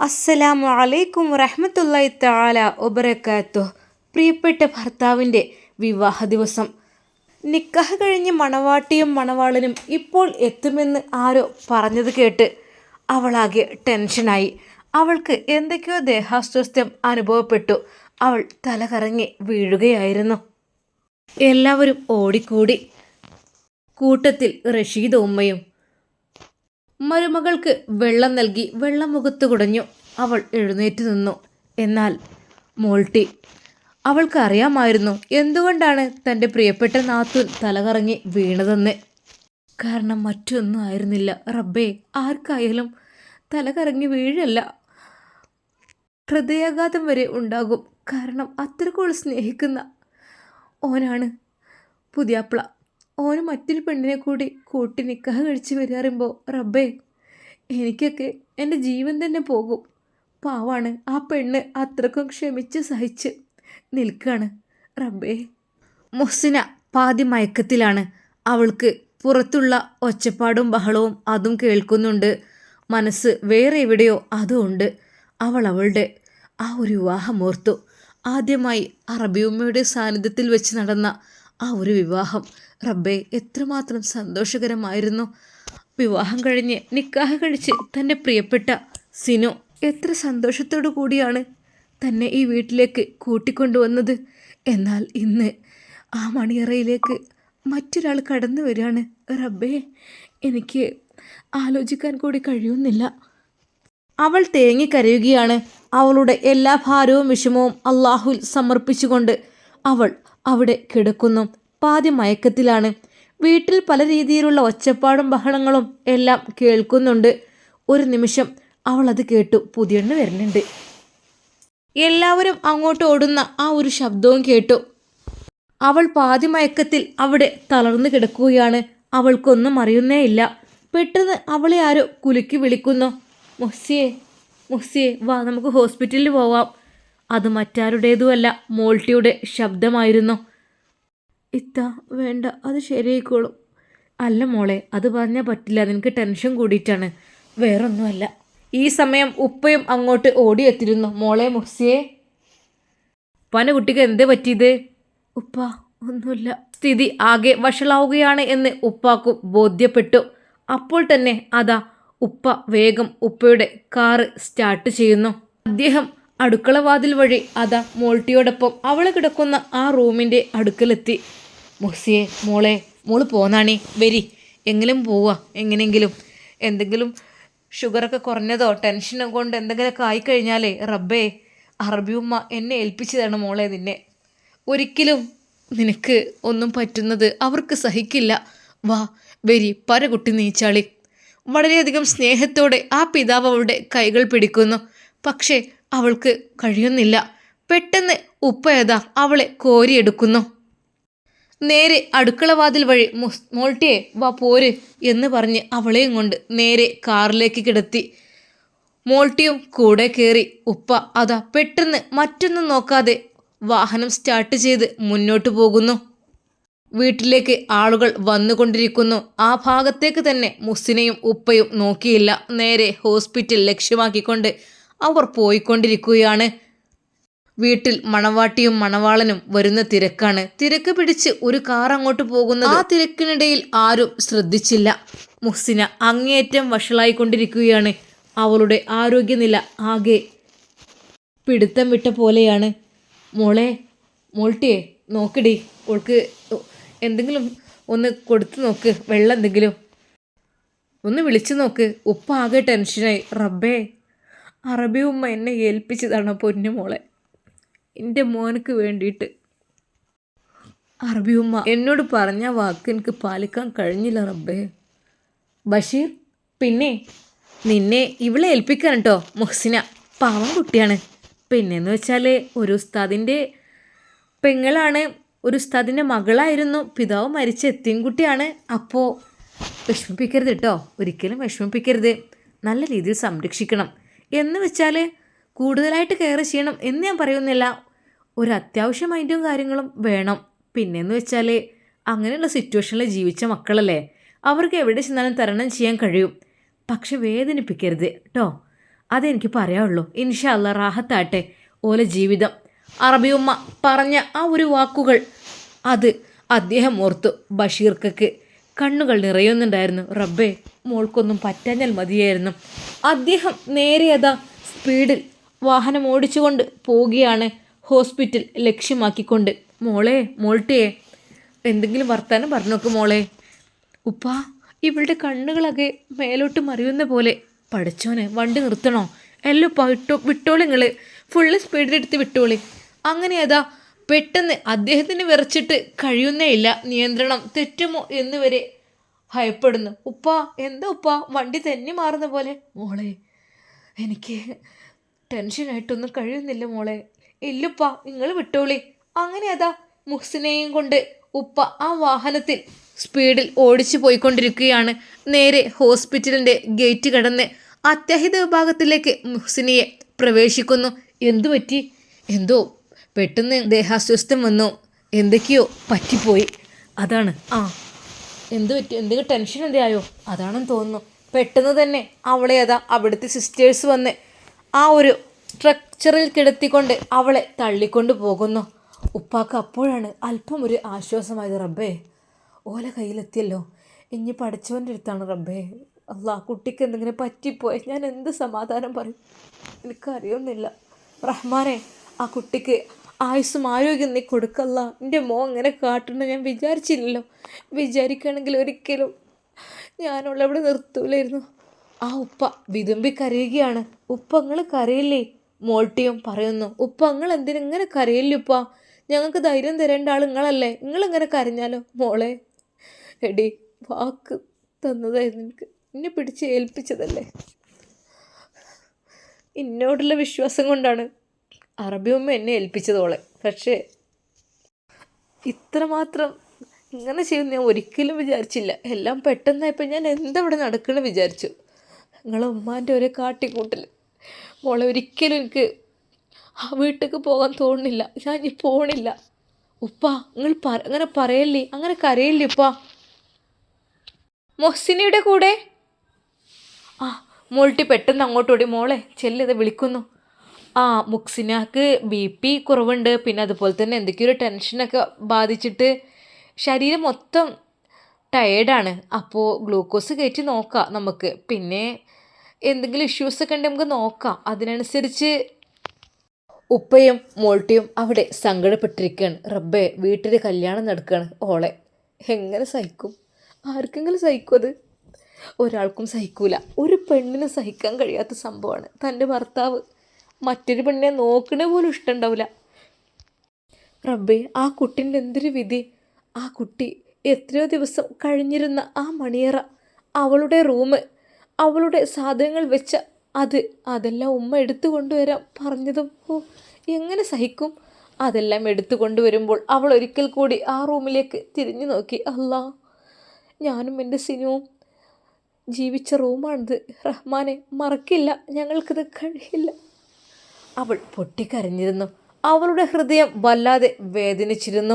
അസ്സലാമു അലൈക്കും വറഹ്മത്തുള്ളാഹി തആല ഒബറക്കാത്തു പ്രിയപ്പെട്ട ഭർത്താവിന്റെ വിവാഹ ദിവസം. നിക്കാഹ് കഴിഞ്ഞ് മണവാട്ടിയും മണവാളനും ഇപ്പോൾ എത്തുമെന്ന് ആരോ പറഞ്ഞത് കേട്ട് അവളാകെ ടെൻഷനായി. അവൾക്ക് എന്തൊക്കെയോ ദേഹാസ്വാസ്ഥ്യം അനുഭവപ്പെട്ടു. അവൾ തലകറങ്ങി വീഴുകയായിരുന്നു. എല്ലാവരും ഓടിക്കൂടി. കൂട്ടത്തിൽ റഷീദ് ഉമ്മയും മരുമകൾക്ക് വെള്ളം നൽകി വെള്ളം മുഖത്ത് കുടഞ്ഞു അവൾ എഴുന്നേറ്റ് നിന്നു. എന്നാൽ മോൾട്ടി അവൾക്ക് അറിയാമായിരുന്നു എന്തുകൊണ്ടാണ് തന്റെ പ്രിയപ്പെട്ട നാത്തുൻ തലകറങ്ങി വീണതെന്ന്. കാരണം മറ്റൊന്നും ആയിരുന്നില്ല. റബ്ബേ ആർക്കായാലും തലകറങ്ങി വീഴല്ല. ഹൃദയാഘാതം വരെ ഉണ്ടാകും. കാരണം അത്രക്കോൾ സ്നേഹിക്കുന്ന ഓനാണ് പുതിയാപ്പിള ഓന് മറ്റൊരു പെണ്ണിനെ കൂടി കൂട്ടി നിക്കാഹ് കഴിച്ച് വരാറുമ്പോൾ റബ്ബേ എനിക്കൊക്കെ എന്റെ ജീവൻ തന്നെ പോകും. പാവാണ് ആ പെണ്ണ് അത്രക്കും ക്ഷമിച്ച് സഹിച്ച് നിൽക്കുകയാണ് റബ്ബേ. മുസിന പാതി മയക്കത്തിലാണ്. അവൾക്ക് പുറത്തുള്ള ഒച്ചപ്പാടും ബഹളവും അതും കേൾക്കുന്നുണ്ട്. മനസ്സ് വേറെ എവിടെയോ അതുണ്ട് അവൾ അവളുടെ ആ ഒരു വിവാഹം ഓർത്തു ആദ്യമായി അറബിയുമ്മയുടെ സാന്നിധ്യത്തിൽ വെച്ച് നടന്ന ആ ഒരു വിവാഹം റബ്ബെ എത്രമാത്രം സന്തോഷകരമായിരുന്നു. വിവാഹം കഴിഞ്ഞ് നിക്കാഹ് കഴിച്ച് തന്റെ പ്രിയപ്പെട്ട സിനു എത്ര സന്തോഷത്തോടു കൂടിയാണ് തന്നെ ഈ വീട്ടിലേക്ക് കൂട്ടിക്കൊണ്ടുവന്നത്. എന്നാൽ ഇന്ന് ആ മണിയറയിലേക്ക് മറ്റൊരാൾ കടന്നു വരികയാണ്. റബ്ബേ എനിക്ക് ആലോചിക്കാൻ കൂടി കഴിയുന്നില്ല. അവൾ തേങ്ങിക്കരയുകയാണ് അവളുടെ എല്ലാ ഭാരവും വിഷമവും അള്ളാഹുൽ സമർപ്പിച്ചുകൊണ്ട് അവൾ അവിടെ കിടക്കുന്നു. പാതി മയക്കത്തിലാണ്. വീട്ടിൽ പല രീതിയിലുള്ള ഒച്ചപ്പാടും ബഹളങ്ങളും എല്ലാം കേൾക്കുന്നുണ്ട്. ഒരു നിമിഷം അവൾ അത് കേട്ടു. പുതിയെണ്ണ് വരുന്നുണ്ട്. എല്ലാവരും അങ്ങോട്ട് ഓടുന്ന ആ ഒരു ശബ്ദവും കേട്ടു. അവൾ പാതി മയക്കത്തിൽ അവിടെ തളർന്നു കിടക്കുകയാണ്. അവൾക്കൊന്നും അറിയുന്നേ ഇല്ല. പെട്ടെന്ന് അവളെ ആരോ കുലുക്കി വിളിക്കുന്നു. മൊസിയെ മൊസിയെ വാ നമുക്ക് ഹോസ്പിറ്റലിൽ പോവാം. അത് മറ്റാരുടേതുമല്ല. മോൾട്ടിയുടെ ശബ്ദമായിരുന്നു. ഇത്ത വേണ്ട അത് ശരിയായിക്കോളും. അല്ല മോളെ അത് പറഞ്ഞാൽ പറ്റില്ല നിനക്ക് ടെൻഷൻ കൂടിയിട്ടാണ്. വേറൊന്നുമല്ല. ഈ സമയം ഉപ്പയും അങ്ങോട്ട് ഓടിയെത്തിരുന്നു മോളെ മുഹ്സിയെ പന കുട്ടിക്ക് എന്തേ പറ്റിയത്? ഉപ്പ ഒന്നുമില്ല. സ്ഥിതി ആകെ വഷളാവുകയാണ് എന്ന് ഉപ്പാക്കും ബോധ്യപ്പെട്ടു. അപ്പോൾ തന്നെ അതാ ഉപ്പ വേഗം ഉപ്പയുടെ കാറ് സ്റ്റാർട്ട് ചെയ്യുന്നു. അദ്ദേഹം അടുക്കളവാതിൽ വഴി അതാ മോൾട്ടിയോടൊപ്പം അവൾ കിടക്കുന്ന ആ റൂമിന്റെ അടുക്കലെത്തി. മുഹ്സിയെ മോളെ മോൾ പോന്നാണി. വരി. എങ്കിലും പോവാ എങ്ങനെയെങ്കിലും. എന്തെങ്കിലും ഷുഗറൊക്കെ കുറഞ്ഞതോ ടെൻഷനോ കൊണ്ട് എന്തെങ്കിലുമൊക്കെ ആയിക്കഴിഞ്ഞാലേ റബ്ബേ അറബിയുമ്മ എന്നെ ഏൽപ്പിച്ചതാണ് മോളെ നിന്നെ. ഒരിക്കലും നിനക്ക് ഒന്നും പറ്റുന്നത് അവർക്ക് സഹിക്കില്ല. വാ വരി പരകുട്ടി നീച്ചാളി. വളരെയധികം സ്നേഹത്തോടെ ആ പിതാവ് അവളുടെ കൈകൾ പിടിക്കുന്നു. പക്ഷേ അവൾക്ക് കഴിയുന്നില്ല. പെട്ടെന്ന് ഉപ്പയതാ അവളെ കോരിയെടുക്കുന്നു. നേരെ അടുക്കളവാതിൽ വഴി മോൾട്ടിയെ വാ പോര് എന്ന് പറഞ്ഞ് അവളെയും കൊണ്ട് നേരെ കാറിലേക്ക് കിടത്തി. മോൾട്ടിയും കൂടെ കയറി ഉപ്പ അതാ പെട്ടെന്ന് മറ്റൊന്നും നോക്കാതെ വാഹനം സ്റ്റാർട്ട് ചെയ്ത് മുന്നോട്ട് പോകുന്നു. വീട്ടിലേക്ക് ആളുകൾ വന്നുകൊണ്ടിരിക്കുന്നു. ആ ഭാഗത്തേക്ക് തന്നെ മുസ്സിനെയും ഉപ്പയും നോക്കിയില്ല. നേരെ ഹോസ്പിറ്റൽ ലക്ഷ്യമാക്കിക്കൊണ്ട് അവർ പോയിക്കൊണ്ടിരിക്കുകയാണ്. വീട്ടിൽ മണവാട്ടിയും മണവാളനും വരുന്ന തിരക്കാണ്. തിരക്ക് പിടിച്ച് ഒരു കാർ അങ്ങോട്ട് പോകുന്നത് ആ തിരക്കിനിടയിൽ ആരും ശ്രദ്ധിച്ചില്ല. മുഹ്സിന അങ്ങേയറ്റം വഷളായിക്കൊണ്ടിരിക്കുകയാണ്. അവളുടെ ആരോഗ്യനില ആകെ പിടുത്തം വിട്ട പോലെയാണ്. മോളെ മോൾട്ടിയെ നോക്കടി. ഓൾക്ക് എന്തെങ്കിലും ഒന്ന് കൊടുത്തു നോക്ക്. വെള്ളം എന്തെങ്കിലും. ഒന്ന് വിളിച്ചു നോക്ക്. ഉപ്പ ആകെ ടെൻഷനായി. റബ്ബേ. അറബി ഉമ്മ എന്നെ ഏൽപ്പിച്ചതാണ് പൊന്നു മോളെ. എന്റെ മോനക്ക് വേണ്ടിയിട്ട്. അറബി ഉമ്മ എന്നോട് പറഞ്ഞ വാക്ക് എനിക്ക് പാലിക്കാൻ കഴിഞ്ഞില്ല റബ്ബേ. ബഷീർ പിന്നെ നിന്നെ ഇവളെ ഏൽപ്പിക്കാൻ കേട്ടോ മുഹ്സിന. പാവം കുട്ടിയാണ്. പിന്നെന്ന് വെച്ചാൽ ഒരു ഉസ്താദിന്റെ പെങ്ങളാണ് ഒരു ഉസ്താദിന്റെ മകളായിരുന്നു പിതാവ് മരിച്ച എത്തിയും കുട്ടിയാണ് അപ്പോൾ വിഷമിപ്പിക്കരുത് കേട്ടോ ഒരിക്കലും വിഷമിപ്പിക്കരുത്. നല്ല രീതിയിൽ സംരക്ഷിക്കണം. എന്ന് വെച്ചാൽ കൂടുതലായിട്ട് കെയർ ചെയ്യണം എന്ന് ഞാൻ പറയുന്നില്ല. ഒരു അത്യാവശ്യം മൈൻഡും കാര്യങ്ങളും വേണം. പിന്നെന്ന് വെച്ചാൽ അങ്ങനെയുള്ള സിറ്റുവേഷനിൽ ജീവിച്ച മക്കളല്ലേ? അവർക്ക് എവിടെ ചെന്നാലും തരണം ചെയ്യാൻ കഴിയും. പക്ഷെ വേദനിപ്പിക്കരുത് കേട്ടോ അതെനിക്ക് പറയാവുള്ളൂ ഇൻഷാല്ല റാഹത്താട്ടെ ഓലെ ജീവിതം. അറബിയുമ്മ പറഞ്ഞ ആ ഒരു വാക്കുകൾ അത് അദ്ദേഹം ഓർത്തു ബഷീർക്കക്ക്. കണ്ണുകൾ നിറയുന്നുണ്ടായിരുന്നു. റബ്ബേ മോൾക്കൊന്നും പറ്റാഞ്ഞാൽ മതിയായിരുന്നു. അദ്ദേഹം നേരെ അതാ സ്പീഡിൽ വാഹനം ഓടിച്ചുകൊണ്ട് പോവുകയാണ് ഹോസ്പിറ്റൽ ലക്ഷ്യമാക്കിക്കൊണ്ട്. മോളെ മോൾട്ടിയെ എന്തെങ്കിലും വർത്താനം പറഞ്ഞു നോക്ക് മോളെ. ഉപ്പ ഇവളുടെ കണ്ണുകളൊക്കെ മേലോട്ട് മറിയുന്ന പോലെ. പഠിച്ചോനെ വണ്ടി നിർത്തണോ? എല്ലാം വിട്ടോ വിട്ടോളി നിങ്ങൾ ഫുള്ള് സ്പീഡിലെടുത്ത് വിട്ടോളി. അങ്ങനെ അതാ പെട്ടെന്ന് അദ്ദേഹത്തിന് വിറച്ചിട്ട് കഴിയുന്നേ ഇല്ല. നിയന്ത്രണം തെറ്റുമോ എന്ന് വരെ ഭയപ്പെടുന്നു. ഉപ്പ എന്താ ഉപ്പ? വണ്ടി തന്നെ മാറുന്ന പോലെ. മോളെ എനിക്ക് ടെൻഷനായിട്ടൊന്നും കഴിയുന്നില്ല മോളെ. ഇല്ലുപ്പ നിങ്ങൾ വിട്ടോളി. അങ്ങനെ അതാ മുഹ്സിനെയും കൊണ്ട് ഉപ്പ ആ വാഹനത്തിൽ സ്പീഡിൽ ഓടിച്ചു പോയിക്കൊണ്ടിരിക്കുകയാണ്. നേരെ ഹോസ്പിറ്റലിന്റെ ഗേറ്റ് കടന്ന് അത്യാഹിത വിഭാഗത്തിലേക്ക് മുഹ്സിനിയെ പ്രവേശിക്കുന്നു. എന്തു പറ്റി? എന്തോ പെട്ടെന്ന് ദേഹാസ്വസ്ഥം വന്നു. എന്തൊക്കെയോ പറ്റിപ്പോയി. അതാണ്. ആ എന്ത് പറ്റി? എന്തെങ്കിലും ടെൻഷൻ എന്തായോ അതാണെന്ന് തോന്നുന്നു. പെട്ടെന്ന് തന്നെ അവളെ അതാ അവിടുത്തെ സിസ്റ്റേഴ്സ് വന്ന് ആ ഒരു സ്ട്രക്ചറിൽ കിടത്തിക്കൊണ്ട് അവളെ തള്ളിക്കൊണ്ട് പോകുന്നു. ഉപ്പാക്ക് അപ്പോഴാണ് അല്പം ഒരു ആശ്വാസമായത് റബ്ബേ. ഓല കയ്യിലെത്തിയല്ലോ. ഇനി പഠിച്ചവന്റെ അടുത്താണ് റബ്ബേ. അല്ല കുട്ടിക്ക് എന്തെങ്കിലും പറ്റിപ്പോയി ഞാൻ എന്ത് സമാധാനം പറയും? എനിക്കറിയുന്നില്ല റഹ്മാനെ ആ കുട്ടിക്ക് ആയുസ്സും ആരോഗ്യം നീ കൊടുക്കല്ല. എന്റെ മോ അങ്ങനെ കാട്ടണം ഞാൻ വിചാരിച്ചില്ലല്ലോ. വിചാരിക്കുകയാണെങ്കിൽ ഒരിക്കലും ഞാനുള്ളവിടെ നിർത്തൂലായിരുന്നു. ആ ഉപ്പ വിതുമ്പി കരയുകയാണ്. ഉപ്പ നിങ്ങൾ കരയില്ലേ? മോൾട്ടിയും പറയുന്നു. ഉപ്പ നിങ്ങൾ എന്തിനാ ഇങ്ങനെ കരയില്ലേ ഉപ്പ? ഞങ്ങൾക്ക് ധൈര്യം തരേണ്ട ആൾ നിങ്ങളല്ലേ. നിങ്ങളിങ്ങനെ കരഞ്ഞാലോ മോളെ? എടി വാക്ക് തന്നതായിരുന്നു എനിക്ക്. എന്നെ പിടിച്ച് ഏൽപ്പിച്ചതല്ലേ? എന്നോടുള്ള വിശ്വാസം കൊണ്ടാണ് അറബിയമ്മ എന്നെ ഏൽപ്പിച്ചതോളെ പക്ഷേ ഇത്രമാത്രം ഇങ്ങനെ ചെയ്യും ഞാൻ ഒരിക്കലും വിചാരിച്ചില്ല. എല്ലാം പെട്ടെന്നായപ്പോൾ ഞാൻ എന്തവിടെ നടക്കണം വിചാരിച്ചു. നിങ്ങളെ ഉമ്മാന്റെ ഒരേ കാട്ടിക്കൂട്ടൽ മോളെ ഒരിക്കലും എനിക്ക് ആ വീട്ടിലേക്ക് പോകാൻ തോന്നുന്നില്ല. ഞാൻ ഇനി പോണില്ല. ഉപ്പ നിങ്ങൾ പറ അങ്ങനെ പറയല്ലേ? അങ്ങനെ കരയല്ലേ ഉപ്പ? മൊഹ്സിനിയുടെ കൂടെ? ആ മോൾട്ടി പെട്ടെന്ന് അങ്ങോട്ട് ഓടി. മോളെ ചെല്ലിത് വിളിക്കുന്നു. ആ മുക്സിനാക്ക് ബി പി കുറവുണ്ട്. പിന്നെ അതുപോലെ തന്നെ എന്തൊക്കെയോ ഒരു ടെൻഷനൊക്കെ ബാധിച്ചിട്ട് ശരീരം മൊത്തം ടയേർഡാണ് അപ്പോൾ ഗ്ലൂക്കോസ് കയറ്റി നോക്കാം നമുക്ക്. പിന്നെ എന്തെങ്കിലും ഇഷ്യൂസൊക്കെ ഉണ്ടെങ്കിൽ നമുക്ക് നോക്കാം. അതിനനുസരിച്ച് ഉപ്പയും മോൾട്ടിയും അവിടെ സങ്കടപ്പെട്ടിരിക്കുകയാണ്. റബ്ബെ വീട്ടിൽ കല്യാണം നടക്കുകയാണ് ഓളെ. എങ്ങനെ സഹിക്കും? ആർക്കെങ്കിലും സഹിക്കും അത്? ഒരാൾക്കും സഹിക്കൂല. ഒരു പെണ്ണിന് സഹിക്കാൻ കഴിയാത്ത സംഭവമാണ്. തന്റെ ഭർത്താവ് മറ്റൊരു പെണ്ണിനെ നോക്കണ പോലും ഇഷ്ടമുണ്ടാവില്ല റബ്ബേ ആ കുട്ടീന്റെ എന്തൊരു വിധി? ആ കുട്ടി എത്രയോ ദിവസം കഴിഞ്ഞിരുന്ന ആ മണിയറ അവളുടെ റൂം അവളുടെ സാധനങ്ങൾ വെച്ച അത് അതെല്ലാം ഉമ്മ എടുത്തു കൊണ്ടുവരാൻ പറഞ്ഞതും ഓ എങ്ങനെ സഹിക്കും? അതെല്ലാം എടുത്തു കൊണ്ടുവരുമ്പോൾ അവൾ ഒരിക്കൽ കൂടി ആ റൂമിലേക്ക് തിരിഞ്ഞു നോക്കി. അല്ലാ ഞാനും എന്റെ സിനുവും ജീവിച്ച റൂമാണിത്. റഹ്മാനെ മറക്കില്ല ഞങ്ങൾക്കിത് കഴിയില്ല. അവൾ പൊട്ടിക്കരഞ്ഞിരുന്നു. അവളുടെ ഹൃദയം വല്ലാതെ വേദനിച്ചിരുന്നു.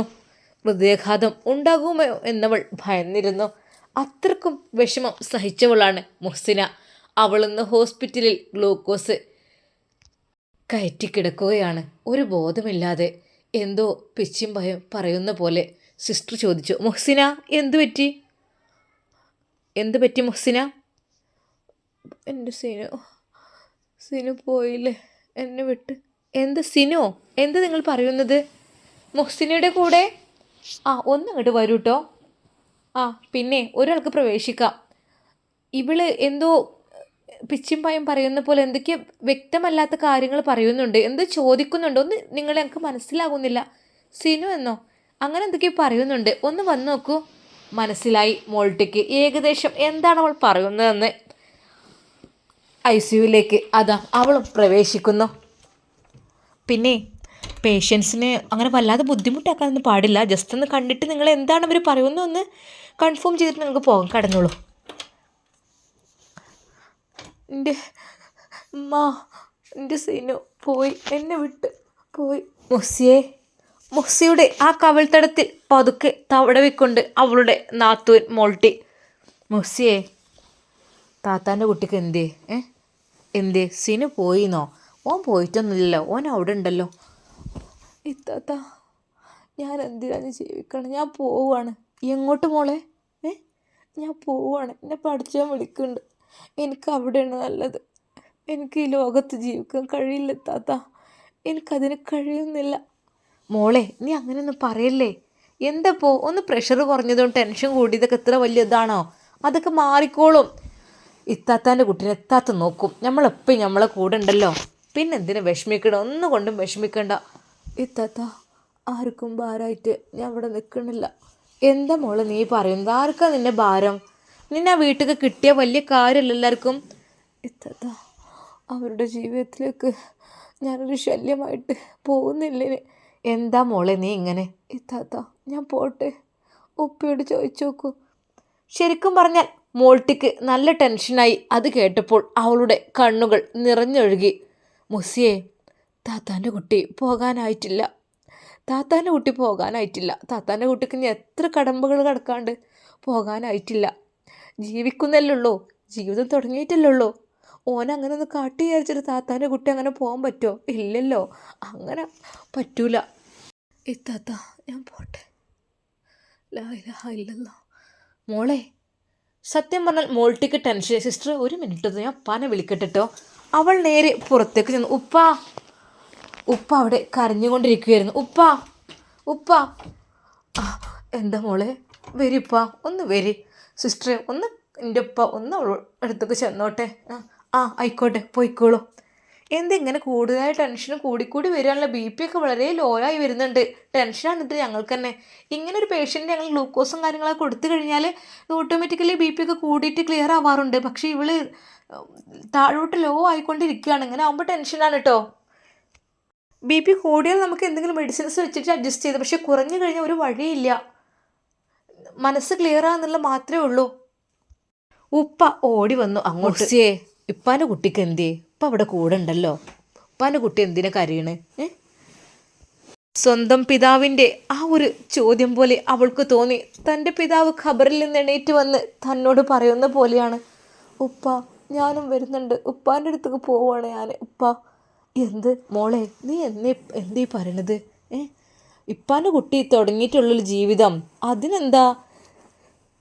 ഹൃദയാഘാതം ഉണ്ടാകുമോ എന്നവൾ ഭയന്നിരുന്നു. അത്രക്കും വിഷമം സഹിച്ചവളാണ് മുഹ്സിന. അവളിന്ന് ഹോസ്പിറ്റലിൽ ഗ്ലൂക്കോസ് കയറ്റിക്കിടക്കുകയാണ്. ഒരു ബോധമില്ലാതെ എന്തോ പിച്ചും ഭയം പറയുന്ന പോലെ സിസ്റ്റർ ചോദിച്ചു മുഹ്സിന എന്തു പറ്റി? എന്തു പറ്റി മുഹ്സിന? എന്റെ സീനു സീനു പോയില്ലേ. എന്നെ വിട്ട്. എന്ത് സിനോ? എന്ത് നിങ്ങൾ പറയുന്നത്? മുഹ്സിനയുടെ കൂടെ? ആ ഒന്ന് ഇങ്ങോട്ട് വരൂ കേട്ടോ ആ പിന്നെ ഒരാൾക്ക് പ്രവേശിക്കാം. ഇവൾ എന്തോ പിച്ചും പായും പറയുന്ന പോലെ എന്തൊക്കെയോ വ്യക്തമല്ലാത്ത കാര്യങ്ങൾ പറയുന്നുണ്ട്. എന്ത് ചോദിക്കുന്നുണ്ട്. ഒന്ന് നിങ്ങൾ ഞങ്ങൾക്ക് മനസ്സിലാകുന്നില്ല. സിനു എന്നോ? അങ്ങനെ എന്തൊക്കെയോ പറയുന്നുണ്ട്. ഒന്ന് വന്നു നോക്കൂ. മനസ്സിലായി മോൾട്ടിക്ക്. ഏകദേശം എന്താണ് അവൾ പറയുന്നതെന്ന്. ഐ സിയുവിലേക്ക് അതാ അവൾ പ്രവേശിക്കുന്നു. പിന്നെ പേഷ്യൻസിന് അങ്ങനെ വല്ലാതെ ബുദ്ധിമുട്ടാക്കാനൊന്നും പാടില്ല. ജസ്റ്റ് ഒന്ന് കണ്ടിട്ട് നിങ്ങൾ എന്താണ് അവർ പറയുന്നതെന്ന് കൺഫേം ചെയ്തിട്ട് നിങ്ങൾക്ക് പോകാൻ കടന്നോളൂ. എന്റെ മാ എന്റെ സീനു പോയി. എന്നെ വിട്ട് പോയി. മുസിയെ മുസിയുടെ ആ കവിൾത്തടത്തിൽ പതുക്കെ തവടവിക്കൊണ്ട് അവളുടെ നാത്തൂൻ മോൾട്ടി. മുസിയെ താത്താന്റെ കുട്ടിക്ക് എന്തേ ഏ? എന്തേ? സിനു പോയിന്നോ? ഓൻ പോയിട്ടൊന്നുമില്ലല്ലോ. ഓൻ അവിടെ ഉണ്ടല്ലോ ഇത്താത്ത ഞാൻ എന്തിനാണ് ജീവിക്കണം? ഞാൻ പോവാണ്. എങ്ങോട്ട് മോളെ? ഏ? ഞാൻ പോവാണ്. എന്നെ പഠിച്ചാൽ വിളിക്കുന്നുണ്ട്. എനിക്ക് അവിടെയാണ് നല്ലത്. എനിക്ക് ഈ ലോകത്ത് ജീവിക്കാൻ കഴിയില്ല താത്ത എനിക്കതിന് കഴിയുന്നില്ല. മോളെ നീ അങ്ങനെയൊന്നും പറയല്ലേ? എന്തപ്പോ ഒന്ന് പ്രഷർ കുറഞ്ഞതും ടെൻഷൻ കൂടിയതൊക്കെ എത്ര വലിയ ഇതാണോ? അതൊക്കെ മാറിക്കോളും. ഇത്താത്താന്റെ കുട്ടീനെ എത്താത്ത നോക്കും. നമ്മളെപ്പോഴും നമ്മളെ കൂടെ ഉണ്ടല്ലോ. പിന്നെ എന്തിനു വിഷമിക്കണം? ഒന്നും കൊണ്ടും വിഷമിക്കണ്ട. ഇത്താത്ത ആർക്കും ഭാരമായിട്ട് ഞാൻ ഇവിടെ നിൽക്കണില്ല എന്താ മോൾ നീ പറയുന്നത്? ആർക്കാ നിന്നെ ഭാരം? നിന്നെ ആ വീട്ടിലേക്ക് കിട്ടിയ വലിയ കാര്യമല്ല എല്ലാവർക്കും. ഇത്താത്ത അവരുടെ ജീവിതത്തിലേക്ക് ഞാനൊരു ശല്യമായിട്ട് പോകുന്നില്ലേ? എന്താ മോളെ നീ ഇങ്ങനെ? ഇത്താത്ത ഞാൻ പോട്ടെ. ഉപ്പയോട് ചോദിച്ചു നോക്കൂ. ശരിക്കും പറഞ്ഞാൽ മോൾട്ടിക്ക് നല്ല ടെൻഷനായി അത് കേട്ടപ്പോൾ അവളുടെ കണ്ണുകൾ നിറഞ്ഞൊഴുകി. മുസിയെ താത്താന്റെ കുട്ടി പോകാനായിട്ടില്ല. താത്താന്റെ കുട്ടി പോകാനായിട്ടില്ല. താത്താന്റെ കുട്ടിക്ക് ഇനി എത്ര കടമ്പകൾ കിടക്കാണ്ട് പോകാനായിട്ടില്ല. ജീവിക്കുന്നല്ലേ ജീവിതം തുടങ്ങിയിട്ടല്ലോ ഓൻ അങ്ങനെ ഒന്ന് കാട്ടി വിചാരിച്ചിട്ട് താത്താന്റെ കുട്ടി അങ്ങനെ പോകാൻ പറ്റുമോ ഇല്ലല്ലോ അങ്ങനെ പറ്റൂല. ഇത്താത്ത ഞാൻ പോട്ടെ. ലാ ഇല്ല ഇല്ലല്ലോ. മോളെ സത്യം പറഞ്ഞാൽ മോൾട്ടിക്ക് ടെൻഷൻ സിസ്റ്റർ ഒരു മിനിറ്റ് ഞാൻ പന വിളിക്കട്ടെട്ടോ. അവൾ നേരെ പുറത്തേക്ക് ചെന്നു. ഉപ്പ ഉപ്പ അവിടെ കരഞ്ഞുകൊണ്ടിരിക്കുകയായിരുന്നു ഉപ്പ ഉപ്പ. എന്താ മോളെ? വരിപ്പ ഒന്ന് വരി. സിസ്റ്ററെ ഒന്ന് എന്റെ ഉപ്പ ഒന്ന് അവൾ അടുത്തേക്ക് ചെന്നോട്ടെ. ആ ആയിക്കോട്ടെ പോയിക്കോളൂ. എന്തിങ്ങനെ കൂടുതലായി ടെൻഷനും കൂടിക്കൂടി വരികയാണല്ലോ ബി പി ഒക്കെ വളരെ ലോ ആയി വരുന്നുണ്ട്. ടെൻഷനാണിട്ട് ഞങ്ങൾക്ക് തന്നെ ഇങ്ങനെ ഒരു പേഷ്യന്റ് ഞങ്ങൾ ഗ്ലൂക്കോസും കാര്യങ്ങളൊക്കെ കൊടുത്തു കഴിഞ്ഞാൽ ഓട്ടോമാറ്റിക്കലി ബി പി ഒക്കെ കൂടിയിട്ട് ക്ലിയർ ആവാറുണ്ട്. പക്ഷേ ഇവൾ താഴോട്ട് ലോ ആയിക്കൊണ്ടിരിക്കുകയാണ്. ഇങ്ങനെ ആകുമ്പോൾ ടെൻഷനാണ് കേട്ടോ ബി പി കൂടിയാൽ നമുക്ക് എന്തെങ്കിലും മെഡിസിൻസ് വെച്ചിട്ട് അഡ്ജസ്റ്റ് ചെയ്ത്. പക്ഷെ കുറഞ്ഞു കഴിഞ്ഞാൽ ഒരു വഴിയില്ല. മനസ്സ് ക്ലിയർ ആകുന്നുള്ള മാത്രമേ ഉള്ളൂ. ഉപ്പ ഓടി വന്നു അങ്ങോട്ട്. ഇപ്പാന്റെ കുട്ടിക്ക് എന്തേ ഇപ്പം അവിടെ കൂടെ ഉണ്ടല്ലോ ഉപ്പാന്റെ കുട്ടി എന്തിനാ കരയണ്? സ്വന്തം പിതാവിന്റെ ആ ഒരു ചോദ്യം പോലെ അവൾക്ക് തോന്നി. തന്റെ പിതാവ് ഖബറിൽ നിന്ന് എണീറ്റ് വന്ന് തന്നോട് പറയുന്ന പോലെയാണ്. ഉപ്പ ഞാനും വരുന്നുണ്ട്. ഉപ്പാന്റെ അടുത്തേക്ക് പോവുകയാണ് ഞാൻ ഉപ്പ എന്ത്? മോളെ നീ എന്നേ എന്തേ പറയണത്? ഏ? ഇപ്പാന്റെ കുട്ടി തുടങ്ങിയിട്ടുള്ളൊരു ജീവിതം അതിനെന്താ?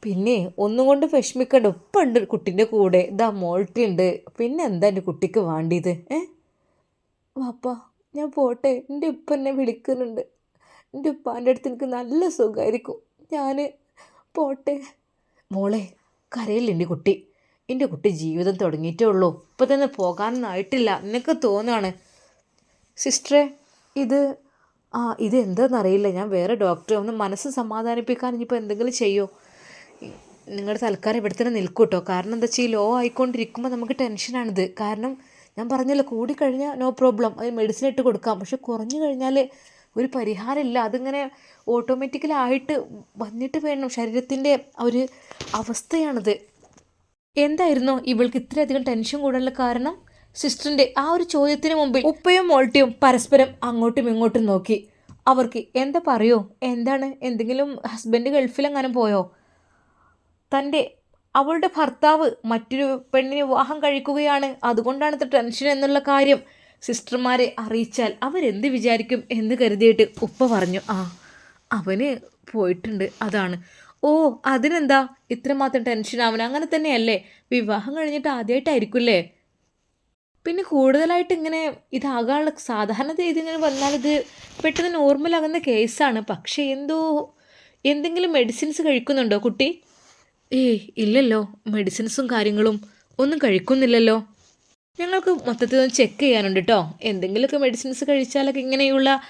പിന്നെ ഒന്നും കൊണ്ട് വിഷമിക്കണ്ട. ഉപ്പുണ്ട് കുട്ടീന്റെ കൂടെ. ഇതാ മോൾട്ടിയുണ്ട് പിന്നെ എന്താ എന്റെ കുട്ടിക്ക് വേണ്ടിയത്? ഏ? വാപ്പ ഞാൻ പോട്ടെ. എന്റെ ഉപ്പ എന്നെ വിളിക്കുന്നുണ്ട്. എന്റെ ഉപ്പാന്റെ അടുത്ത് എനിക്ക് നല്ല സുഖമായിരിക്കും ഞാൻ പോട്ടെ. മോളെ കരയില്ല എന്റെ കുട്ടി? എന്റെ കുട്ടി ജീവിതം തുടങ്ങിയിട്ടേ ഉള്ളൂ. ഇപ്പം തന്നെ പോകാനൊന്നും ആയിട്ടില്ല നിനക്ക് തോന്നുകയാണ് സിസ്റ്ററെ ഇത് ആ ഇത് എന്താണെന്നറിയില്ല ഞാൻ വേറെ ഡോക്ടറെ ഒന്ന് മനസ്സ് സമാധാനിപ്പിക്കാൻ ഇനിയിപ്പോൾ എന്തെങ്കിലും ചെയ്യോ? നിങ്ങളുടെ തൽക്കാലം ഇവിടെ തന്നെ നിൽക്കും കേട്ടോ കാരണം എന്താ വെച്ചാൽ ഈ ലോ ആയിക്കൊണ്ടിരിക്കുമ്പോൾ നമുക്ക് ടെൻഷനാണിത് കാരണം ഞാൻ പറഞ്ഞല്ലോ കൂടിക്കഴിഞ്ഞാൽ നോ പ്രോബ്ലം അത് മെഡിസിൻ ഇട്ട് കൊടുക്കാം. പക്ഷെ കുറഞ്ഞു കഴിഞ്ഞാൽ ഒരു പരിഹാരമില്ല അതിങ്ങനെ ഓട്ടോമാറ്റിക്കലായിട്ട് വന്നിട്ട് വേണം. ശരീരത്തിന്റെ ഒരു അവസ്ഥയാണിത്. എന്തായിരുന്നോ ഇവൾക്ക് ഇത്രയധികം ടെൻഷൻ കൂടാനുള്ള കാരണം? സിസ്റ്ററിന്റെ ആ ഒരു ചോദ്യത്തിന് മുമ്പിൽ ഉപ്പയും മോൾട്ടിയും പരസ്പരം അങ്ങോട്ടും ഇങ്ങോട്ടും നോക്കി. അവർക്ക് എന്താ പറയോ? എന്താണ്? എന്തെങ്കിലും ഹസ്ബൻഡ് ഗൾഫിലെങ്ങാനും പോയോ? തന്റെ അവളുടെ ഭർത്താവ് മറ്റൊരു പെണ്ണിനെ വിവാഹം കഴിക്കുകയാണ്. അതുകൊണ്ടാണ് ടെൻഷൻ എന്നുള്ള കാര്യം. സിസ്റ്റർമാരെ അറിയിച്ചാൽ അവരെന്ത് വിചാരിക്കും എന്ന് കരുതിയിട്ട് ഉപ്പ പറഞ്ഞു ആ അവന് പോയിട്ടുണ്ട് അതാണ്. ഓ അതിനെന്താ? ഇത്രമാത്രം ടെൻഷൻ അവൻ അങ്ങനെ തന്നെയല്ലേ? വിവാഹം കഴിഞ്ഞിട്ട് ആദ്യമായിട്ടായിരിക്കുമല്ലേ പിന്നെ കൂടുതലായിട്ട് ഇങ്ങനെ ഇതാകാനുള്ള സാധാരണ രീതി ഇങ്ങനെ വന്നാൽ ഇത് പെട്ടെന്ന് നോർമലാകുന്ന കേസാണ് പക്ഷേ എന്തോ എന്തെങ്കിലും മെഡിസിൻസ് കഴിക്കുന്നുണ്ടോ കുട്ടി? ഏയ് ഇല്ലല്ലോ. മെഡിസിൻസും കാര്യങ്ങളും ഒന്നും കഴിക്കുന്നില്ലല്ലോ. ഞങ്ങൾക്ക് മൊത്തത്തിൽ ഒന്ന് ചെക്ക് ചെയ്യാനുണ്ട് കേട്ടോ എന്തെങ്കിലുമൊക്കെ മെഡിസിൻസ് കഴിച്ചാലൊക്കെ ഇങ്ങനെയുള്ള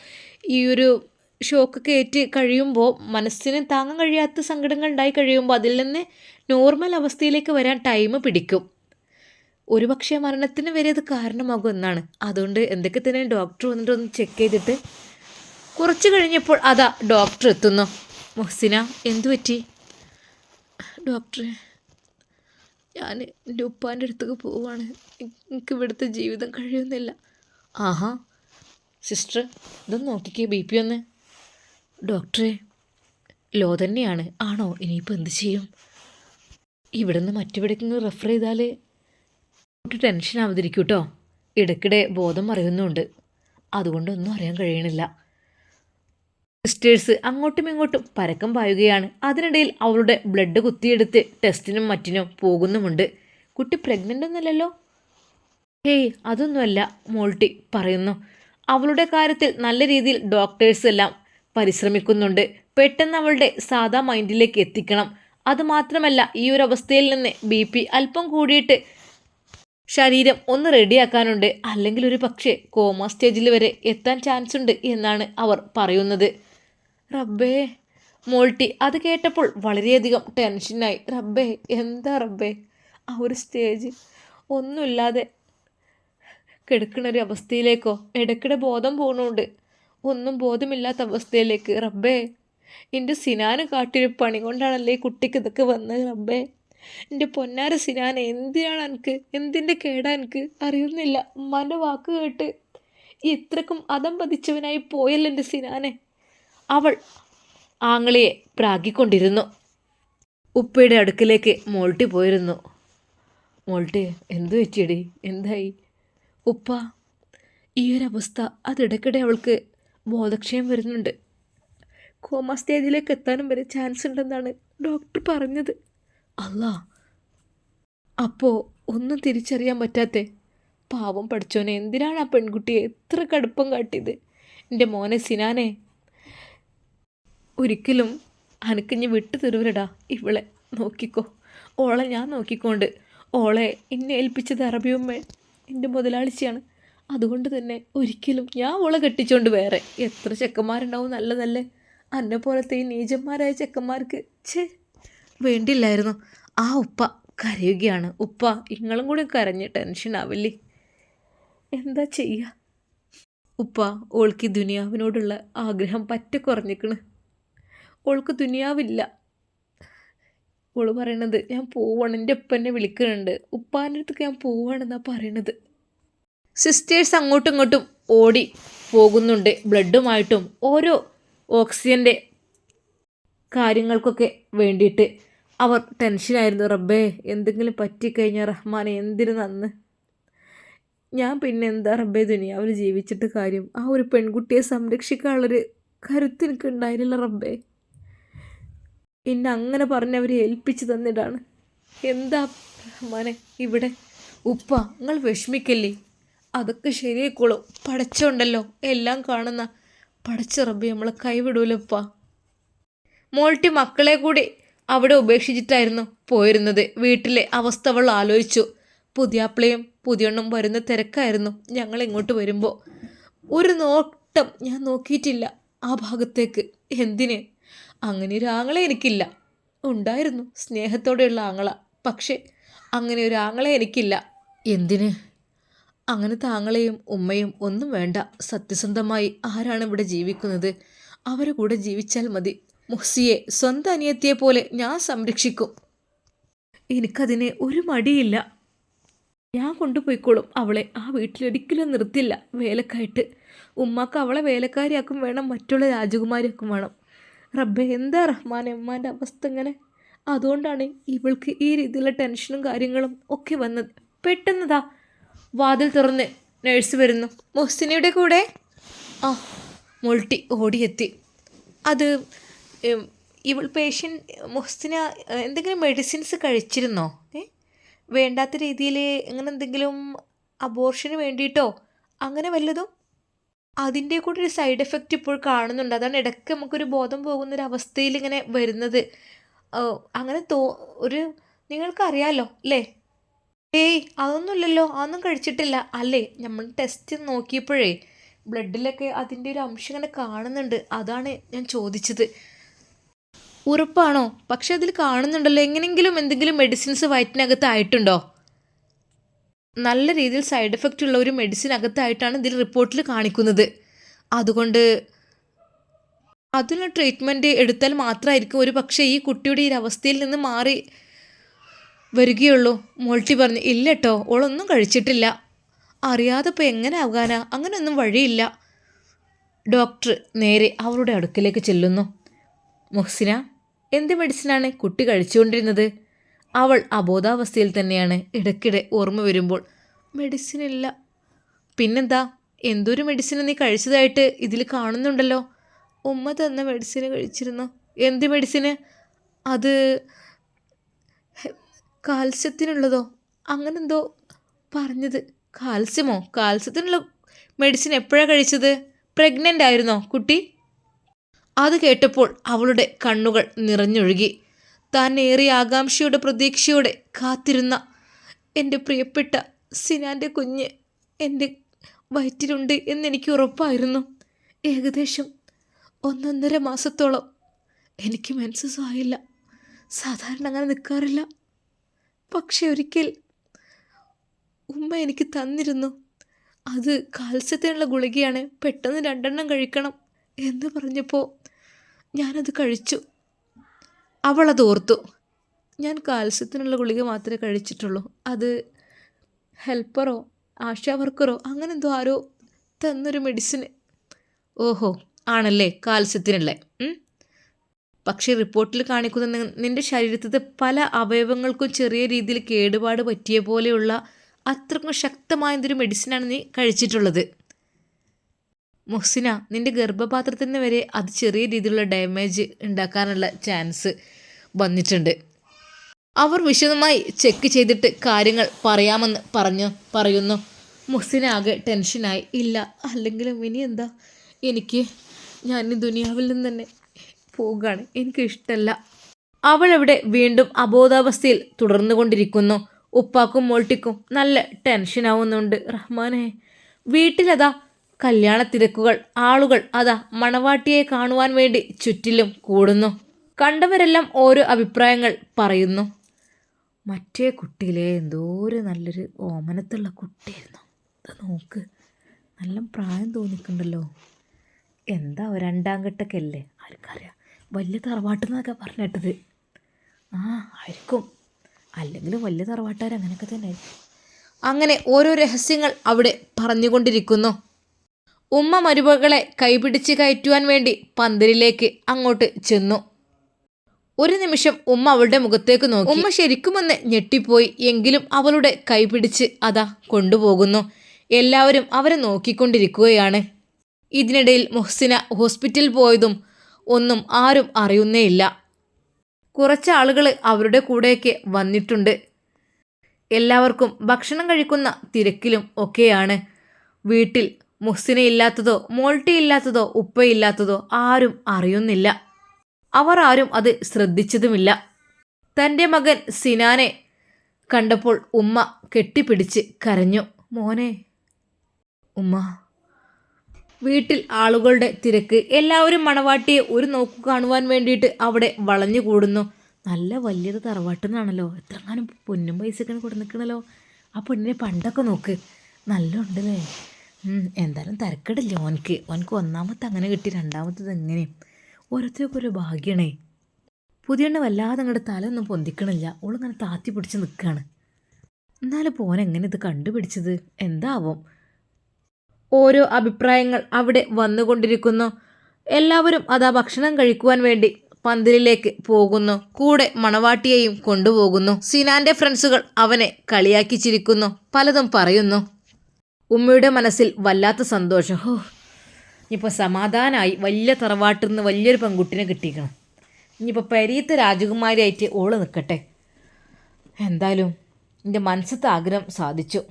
ഈ ഒരു ഷോക്കൊക്കെ ഏറ്റ് കഴിയുമ്പോൾ മനസ്സിന് താങ്ങാൻ കഴിയാത്ത സങ്കടങ്ങൾ ഉണ്ടായി കഴിയുമ്പോൾ അതിൽ നിന്ന് നോർമൽ അവസ്ഥയിലേക്ക് വരാൻ ടൈം പിടിക്കും. ഒരുപക്ഷെ മരണത്തിന് വരെ അത് കാരണമാകും എന്നാണ്. അതുകൊണ്ട് എന്തൊക്കെ തന്നെ ഡോക്ടർ വന്നിട്ട് ഒന്ന് ചെക്ക് ചെയ്തിട്ട് കുറച്ച് കഴിഞ്ഞപ്പോൾ അതാ ഡോക്ടർ എത്തുന്നു. മുഹസിന എന്തു പറ്റി? ഡോക്ടറെ. ഞാൻ എന്റെ ഉപ്പാന്റെ അടുത്തേക്ക് പോവാണ്. എനിക്ക് ഇവിടുത്തെ ജീവിതം കഴിയുന്നില്ല. ആഹാ. സിസ്റ്റർ ഇതൊന്ന് നോക്കിക്കേ ബി പി ഒന്ന്. ഡോക്ടറെ ലോ തന്നെയാണ്. ആണോ? ഇനിയിപ്പോൾ എന്ത് ചെയ്യും? ഇവിടുന്ന് മറ്റെവിടേക്കെങ്കിലും റെഫർ ചെയ്താൽ ഒരു ടെൻഷൻ ആവാതിരിക്കും കേട്ടോ ഇടയ്ക്കിടെ ബോധം അറിയുന്നുണ്ട് അതുകൊണ്ടൊന്നും അറിയാൻ കഴിയണില്ല. സിസ്റ്റേഴ്സ് അങ്ങോട്ടും ഇങ്ങോട്ടും പരക്കം പായുകയാണ്. അതിനിടയിൽ അവളുടെ ബ്ലഡ് കുത്തിയെടുത്ത് ടെസ്റ്റിനും മറ്റിനും പോകുന്നുമുണ്ട്. കുട്ടി പ്രഗ്നന്റ് ഒന്നുമല്ലല്ലോ? ഹേയ് അതൊന്നുമല്ല മോൾട്ടി പറയുന്നു. അവളുടെ കാര്യത്തിൽ നല്ല രീതിയിൽ ഡോക്ടേഴ്സ് എല്ലാം പരിശ്രമിക്കുന്നുണ്ട്. പെട്ടെന്ന് അവളുടെ സാധാ മൈൻഡിലേക്ക് എത്തിക്കണം. അതുമാത്രമല്ല ഈ ഒരു അവസ്ഥയിൽ നിന്ന് ബി പി അല്പം കൂടിയിട്ട് ശരീരം ഒന്ന് റെഡിയാക്കാനുണ്ട് അല്ലെങ്കിൽ ഒരു പക്ഷേ കോമ സ്റ്റേജിൽ വരെ എത്താൻ ചാൻസ് ഉണ്ട് എന്നാണ് അവർ പറയുന്നത്. റബ്ബേ മോൾട്ടി. അത് കേട്ടപ്പോൾ വളരെയധികം ടെൻഷനായി. റബ്ബേ എന്താ റബ്ബേ? ആ ഒരു സ്റ്റേജ് ഒന്നുമില്ലാതെ കിടക്കുന്ന അവസ്ഥയിലേക്കോ? ഇടയ്ക്കിടെ ബോധം പോകുന്നുണ്ട് ഒന്നും ബോധമില്ലാത്ത അവസ്ഥയിലേക്ക്. റബ്ബേ എന്റെ സിനാന് കാട്ടിയൊരു പണി കൊണ്ടാണല്ലേ കുട്ടിക്ക് ഇതൊക്കെ വന്നത് റബ്ബേ? എന്റെ പൊന്നാര സിനാന എന്തിനാണ് എനിക്ക് എന്തിന്റെ കേടാ എനിക്ക് അറിയുന്നില്ല. ഉമ്മാന്റെ വാക്ക് കേട്ട് ഇത്രക്കും അതം പതിച്ചവനായി പോയല്ലോ എന്റെ സിനാനെ. അവൾ ആങ്ങളയെ പ്രാഗിക്കൊണ്ടിരുന്നു. ഉപ്പയുടെ അടുക്കിലേക്ക് മോൾട്ടി പോയിരുന്നു. മോൾട്ടി എന്തു വെച്ചെടി എന്തായി? ഉപ്പ ഈ ഒരു അവസ്ഥ അതിടയ്ക്കിടെ അവൾക്ക് ബോധക്ഷയം വരുന്നുണ്ട്. കോമ സ്റ്റേജിലേക്ക് എത്താനും വരെ ചാൻസ് ഉണ്ടെന്നാണ് ഡോക്ടർ പറഞ്ഞത്. അല്ല അപ്പോൾ ഒന്നും തിരിച്ചറിയാൻ പറ്റാത്തെ? പാവം പഠിച്ചോനെ എന്തിനാണ് ആ പെൺകുട്ടിയെ എത്ര കടുപ്പം കാട്ടിയത്? എന്റെ മോനെ സിനാനെ ഒരിക്കലും അനക്കിഞ്ഞ് വിട്ടു തരൂരടാ ഇവളെ. നോക്കിക്കോ. ഓളെ ഞാൻ നോക്കിക്കോണ്ട്. ഓളെ എന്നെ ഏൽപ്പിച്ചത് അറബിയമ്മ. എന്റെ മുതലാളിച്ചയാണ്. അതുകൊണ്ട് തന്നെ ഒരിക്കലും ഞാൻ ഓളെ കെട്ടിച്ചോണ്ട് വേറെ. എത്ര ചെക്കന്മാരുണ്ടാവും നല്ല അന്നെ പോലത്തെ ഈ നീചന്മാരായ ചെക്കന്മാർക്ക്. ഛേ. വേണ്ടില്ലായിരുന്നു ആ ഉപ്പ കരയുകയാണ്. ഉപ്പ ഇങ്ങളും കൂടി കരഞ്ഞ് ടെൻഷൻ ആവില്ലേ. എന്താ ചെയ്യുക ഉപ്പ ഓൾക്ക് ദുനിയാവിനോടുള്ള ആഗ്രഹം പറ്റ കുറഞ്ഞിക്കണ്. ഓൾക്ക് ദുനിയാവില്ല. ഓൾ പറയണത് ഞാൻ പോവാണ് എന്റെ ഉപ്പ എന്നെ വിളിക്കുന്നുണ്ട് ഉപ്പാന്റെ അടുത്തേക്ക് ഞാൻ പോവാണെന്നാണ് പറയണത്. സിസ്റ്റേഴ്സ് അങ്ങോട്ടും ഇങ്ങോട്ടും ഓടി പോകുന്നുണ്ട്. ബ്ലഡുമായിട്ടും ഓരോ ഓക്സിജന്റെ കാര്യങ്ങൾക്കൊക്കെ വേണ്ടിയിട്ട്. അവർ ടെൻഷനായിരുന്നു റബ്ബേ എന്തെങ്കിലും പറ്റിക്കഴിഞ്ഞാൽ റഹ്മാൻ എന്തിനു നന്ന്? ഞാൻ പിന്നെ എന്താ റബ്ബേ ദുനിയാവിൽ ജീവിച്ചിട്ട് കാര്യം? ആ ഒരു പെൺകുട്ടിയെ സംരക്ഷിക്കാനുള്ളൊരു കരുത്ത് എനിക്ക് ഉണ്ടായിരുന്നില്ല റബ്ബേ. എന്നെ അങ്ങനെ പറഞ്ഞവരെ ഏൽപ്പിച്ചു തന്നിട്ടാണ് എന്താ മോനെ ഇവിടെ? ഉപ്പ നിങ്ങൾ വിഷമിക്കല്ലേ? അതൊക്കെ ശരിയായിക്കോളും. പടച്ചുണ്ടല്ലോ എല്ലാം കാണുന്ന പടച്ച റബ്ബി നമ്മളെ കൈവിടൂലപ്പ മോൾട്ടി മക്കളെ കൂടി അവിടെ ഉപേക്ഷിച്ചിട്ടായിരുന്നു പോയിരുന്നത്. വീട്ടിലെ അവസ്ഥ അവൾ ആലോചിച്ചു. പുതിയാപ്പിളയും പുതിയണ്ണും വരുന്ന തിരക്കായിരുന്നു ഞങ്ങൾ ഇങ്ങോട്ട് വരുമ്പോൾ ഒരു നോട്ടം ഞാൻ നോക്കിയിട്ടില്ല ആ ഭാഗത്തേക്ക്. എന്തിന്? അങ്ങനെ ഒരു ആങ്ങളെ എനിക്കില്ല. ഉണ്ടായിരുന്നു. സ്നേഹത്തോടെയുള്ള ആങ്ങള. പക്ഷേ അങ്ങനെ ഒരു ആങ്ങളെ എനിക്കില്ല. എന്തിന്? അങ്ങനത്തെ ആങ്ങളെയും ഉമ്മയും ഒന്നും വേണ്ട. സത്യസന്ധമായി ആരാണ് ഇവിടെ ജീവിക്കുന്നത്? അവരെ കൂടെ ജീവിച്ചാൽ മതി. മുഹ്സിയെ സ്വന്തം അനിയത്തിയെ പോലെ ഞാൻ സംരക്ഷിക്കും. എനിക്കതിന് ഒരു മടിയില്ല. ഞാൻ കൊണ്ടുപോയിക്കോളും അവളെ. ആ വീട്ടിലൊരിക്കലും നിർത്തില്ല. വേലക്കായിട്ട്. ഉമ്മാക്ക് അവളെ വേലക്കാരിയാക്കും വേണം. മറ്റുള്ള രാജകുമാരിയാക്കും വേണം. റബ്ബെ എന്താ റഹ്മാൻ ഉമ്മാന്റെ അവസ്ഥ ഇങ്ങനെ? അതുകൊണ്ടാണ് ഇവൾക്ക് ഈ രീതിയിലുള്ള ടെൻഷനും കാര്യങ്ങളും ഒക്കെ വന്നത്. പെട്ടെന്നതാ വാതിൽ തുറന്ന് നേഴ്സ് വരുന്നു. മുഹ്സിനയുടെ കൂടെ? ആ മുൾട്ടി ഓടിയെത്തി. അത് ഇവൾ പേഷ്യൻ മൊഹ്സിന എന്തെങ്കിലും മെഡിസിൻസ് കഴിച്ചിരുന്നോ? ഏ? വേണ്ടാത്ത രീതിയിൽ അങ്ങനെ എന്തെങ്കിലും അബോർഷന് വേണ്ടിയിട്ടോ? അങ്ങനെ വല്ലതും? അതിന്റെ കൂടെ ഒരു സൈഡ് എഫക്റ്റ് ഇപ്പോൾ കാണുന്നുണ്ട്. അതാണ് ഇടയ്ക്ക് നമുക്കൊരു ബോധം പോകുന്ന ഒരു അവസ്ഥയിൽ ഇങ്ങനെ വരുന്നത് അങ്ങനെ തോ ഒരു നിങ്ങൾക്കറിയാലോ അല്ലേ? ഏയ് അതൊന്നുമില്ലല്ലോ അതൊന്നും കഴിച്ചിട്ടില്ല. അല്ലേ നമ്മൾ ടെസ്റ്റ് നോക്കിയപ്പോഴേ ബ്ലഡിലൊക്കെ അതിന്റെ ഒരു അംശം ഇങ്ങനെ കാണുന്നുണ്ട്. അതാണ് ഞാൻ ചോദിച്ചത്. ഉറപ്പാണോ? പക്ഷെ അതിൽ കാണുന്നുണ്ടല്ലോ. എങ്ങനെയെങ്കിലും എന്തെങ്കിലും മെഡിസിൻസ് വയറ്റിനകത്ത് ആയിട്ടുണ്ടോ? നല്ല രീതിയിൽ സൈഡ് എഫക്റ്റ് ഉള്ള ഒരു മെഡിസിൻ അകത്തായിട്ടാണ് ഇതിൽ റിപ്പോർട്ടിൽ കാണിക്കുന്നത്. അതുകൊണ്ട് അതിനുള്ള ട്രീറ്റ്മെന്റ് എടുത്താൽ മാത്രമായിരിക്കും ഒരു പക്ഷേ ഈ കുട്ടിയുടെ ഈ അവസ്ഥയിൽ നിന്ന് മാറി വരികയുള്ളൂ. മോൾട്ടി പറഞ്ഞു ഇല്ല കേട്ടോ ഓളൊന്നും കഴിച്ചിട്ടില്ല. അറിയാതെ ഇപ്പോൾ എങ്ങനെ ആകാനാ? അങ്ങനെയൊന്നും വഴിയില്ല. ഡോക്ടർ നേരെ അവരുടെ അടുക്കിലേക്ക് ചെല്ലുന്നു. മുഹ്സിന എന്ത് മെഡിസിനാണ് കുട്ടി കഴിച്ചുകൊണ്ടിരുന്നത്? അവൾ അബോധാവസ്ഥയിൽ തന്നെയാണ്. ഇടയ്ക്കിടെ ഓർമ്മ വരുമ്പോൾ മെഡിസിൻ ഇല്ല. പിന്നെന്താ? എന്തൊരു മെഡിസിൻ നീ കഴിച്ചതായിട്ട് ഇതിൽ കാണുന്നുണ്ടല്ലോ? ഉമ്മ തന്ന മെഡിസിൻ കഴിച്ചിരുന്നു. എന്ത് മെഡിസിന് അത് കാൽസ്യത്തിനുള്ളതോ? അങ്ങനെന്തോ പറഞ്ഞത്. കാൽസ്യമോ? കാൽസ്യത്തിനുള്ള മെഡിസിൻ എപ്പോഴാണ് കഴിച്ചത്? പ്രഗ്നന്റ് ആയിരുന്നോ കുട്ടി? അത് കേട്ടപ്പോൾ അവളുടെ കണ്ണുകൾ നിറഞ്ഞൊഴുകി. താൻ ഏറെ ആകാംക്ഷയോടെ പ്രതീക്ഷയോടെ കാത്തിരുന്ന എന്റെ പ്രിയപ്പെട്ട സിനാന്റെ കുഞ്ഞ് എന്റെ വയറ്റിലുണ്ട് എന്നെനിക്ക് ഉറപ്പായിരുന്നു. ഏകദേശം ഒന്നൊന്നര മാസത്തോളം എനിക്ക് മെൻസസ് ആയില്ല സാധാരണ അങ്ങനെ നിൽക്കാറില്ല പക്ഷെ ഒരിക്കൽ ഉമ്മ എനിക്ക് തന്നിരുന്നു. അത് കാൽസ്യത്തിനുള്ള ഗുളികയാണ്. പെട്ടെന്ന് രണ്ടെണ്ണം കഴിക്കണം എന്ന് പറഞ്ഞപ്പോൾ ഞാനത് കഴിച്ചു. അവളത് ഓർത്തു ഞാൻ കാൽസ്യത്തിനുള്ള ഗുളിക മാത്രമേ കഴിച്ചിട്ടുള്ളൂ. അത് ഹെൽപ്പറോ ആശാ വർക്കറോ അങ്ങനെ എന്തോ ആരോ തന്നൊരു മെഡിസിൻ ഓഹോ ആണല്ലേ കാൽസ്യത്തിനുള്ളേ. പക്ഷേ റിപ്പോർട്ടിൽ കാണിക്കുന്ന നിന്റെ നിന്റെ ശരീരത്തിലെ പല അവയവങ്ങൾക്കും ചെറിയ രീതിയിൽ കേടുപാട് പറ്റിയ പോലെയുള്ള അത്രക്കും ശക്തമായ എന്തൊരു മെഡിസിനാണ് നീ കഴിച്ചിട്ടുള്ളത്. മുഹ്സിന നിന്റെ ഗർഭപാത്രത്തിന് വരെ അത് ചെറിയ രീതിയിലുള്ള ഡാമേജ് ഉണ്ടാക്കാനുള്ള ചാൻസ് വന്നിട്ടുണ്ട്. അവർ വിശദമായി ചെക്ക് ചെയ്തിട്ട് കാര്യങ്ങൾ പറയാമെന്ന് പറഞ്ഞു പറയുന്നു. മുഹ്സിന ആകെ ടെൻഷനായി ഇല്ല അല്ലെങ്കിലും ഇനി എന്താ? എനിക്ക് ഞാൻ ഈ ദുനിയാവിൽ നിന്ന് തന്നെ പോവുകയാണ്. എനിക്കിഷ്ടമല്ല അവളവിടെ വീണ്ടും അബോധാവസ്ഥയിൽ തുടർന്നു കൊണ്ടിരിക്കുന്നു. ഉപ്പാക്കും മോൾട്ടിക്കും നല്ല ടെൻഷനാവുന്നുണ്ട് റഹ്മാനെ വീട്ടിലതാ കല്യാണ തിരക്കുകൾ ആളുകൾ അതാ മണവാട്ടിയെ കാണുവാൻ വേണ്ടി ചുറ്റിലും കൂടുന്നു. കണ്ടവരെല്ലാം ഓരോ അഭിപ്രായങ്ങൾ പറയുന്നു. മറ്റേ കുട്ടിയിലെ എന്തോ ഒരു നല്ലൊരു ഓമനത്തുള്ള കുട്ടിയായിരുന്നു. ഇത് നോക്ക് നല്ല പ്രായം തോന്നിക്കുന്നുണ്ടല്ലോ എന്താ രണ്ടാം ഘട്ടൊക്കെ അല്ലേ ആർക്കറിയാം. വലിയ തറവാട്ടെന്നൊക്കെ പറഞ്ഞിട്ടത്. ആ ആയിരിക്കും. അല്ലെങ്കിൽ വലിയ തറവാട്ടുകാർ അങ്ങനെയൊക്കെ തന്നെ അങ്ങനെ ഓരോ രഹസ്യങ്ങൾ അവിടെ പറഞ്ഞുകൊണ്ടിരിക്കുന്നു. ഉമ്മ മരുമകളെ കൈപിടിച്ച് കയറ്റുവാൻ വേണ്ടി പന്തലിലേക്ക് അങ്ങോട്ട് ചെന്നു. ഒരു നിമിഷം ഉമ്മ അവളുടെ മുഖത്തേക്ക് നോക്കി. ഉമ്മ ശരിക്കുമെന്ന് ഞെട്ടിപ്പോയി. എങ്കിലും അവളുടെ കൈപിടിച്ച് അതാ കൊണ്ടുപോകുന്നു. എല്ലാവരും അവരെ നോക്കിക്കൊണ്ടിരിക്കുകയാണ്. ഇതിനിടയിൽ മുഹ്സിന ഹോസ്പിറ്റലിൽ പോയതും ഒന്നും ആരും അറിയുന്നേയില്ല. കുറച്ച് ആളുകൾ അവരുടെ കൂടെയൊക്കെ വന്നിട്ടുണ്ട്. എല്ലാവർക്കും ഭക്ഷണം കഴിക്കുന്ന തിരക്കിലും ഒക്കെയാണ്. വീട്ടിൽ മുഹ്സിനയില്ലാത്തതോ മോൾട്ടിയില്ലാത്തതോ ഉപ്പയില്ലാത്തതോ ആരും അറിയുന്നില്ല. അവർ ആരും അത് ശ്രദ്ധിച്ചതുമില്ല. തന്റെ മകൻ സിനാനെ കണ്ടപ്പോൾ ഉമ്മ കെട്ടിപ്പിടിച്ച് കരഞ്ഞു. മോനെ ഉമ്മ വീട്ടിൽ ആളുകളുടെ തിരക്ക് എല്ലാവരും മണവാട്ടിയെ ഒരു നോക്കു കാണുവാൻ വേണ്ടിയിട്ട് അവിടെ വളഞ്ഞു കൂടുന്നു. നല്ല വലിയത് തറവാട്ടെന്നാണല്ലോ. എത്രങ്ങാനും പൊന്നും പൈസക്കാണ് കൊടുന്നിക്കണല്ലോ. ആ പെണ്ണിനെ പണ്ടൊക്കെ നോക്ക്. നല്ല ഉണ്ടല്ലേ? എന്തായാലും തിരക്കടില്ല. ഓനക്ക് ഓനക്ക് ഒന്നാമത്തെ അങ്ങനെ കിട്ടി രണ്ടാമത്തത് എങ്ങനെ ഓരോരുത്തർക്കും ഒരു ഭാഗ്യണേ. പുതിയണ്ണ വല്ലാതെ അങ്ങോട്ട് തലയൊന്നും പൊന്തിക്കണില്ല. ഓളിങ്ങനെ താത്തി പിടിച്ച് നിൽക്കുകയാണ് എന്നാലും പോൻ എങ്ങനെ ഇത് കണ്ടുപിടിച്ചത്? എന്താവും? ഓരോ അഭിപ്രായങ്ങൾ അവിടെ വന്നുകൊണ്ടിരിക്കുന്നു. എല്ലാവരും അതാ ഭക്ഷണം കഴിക്കുവാൻ വേണ്ടി പന്തലിലേക്ക് പോകുന്നു. കൂടെ മണവാട്ടിയെയും കൊണ്ടുപോകുന്നു. സിനാന്റെ ഫ്രണ്ട്സുകൾ അവനെ കളിയാക്കി ചിരിക്കുന്നു പലതും പറയുന്നു. ഉമ്മയുടെ മനസ്സിൽ വല്ലാത്ത സന്തോഷം. ഹോ. ഇനിയിപ്പോൾ സമാധാനമായി വലിയ തറവാട്ടിൽ നിന്ന് വലിയൊരു പെൺകുട്ടിനെ കിട്ടിയിരിക്കണം. ഇനിയിപ്പോൾ പരീത്ത രാജകുമാരിയായിട്ട് ഓൾ നിൽക്കട്ടെ എന്തായാലും എന്റെ മനസ്സത്തെ ആഗ്രഹം സാധിച്ചു.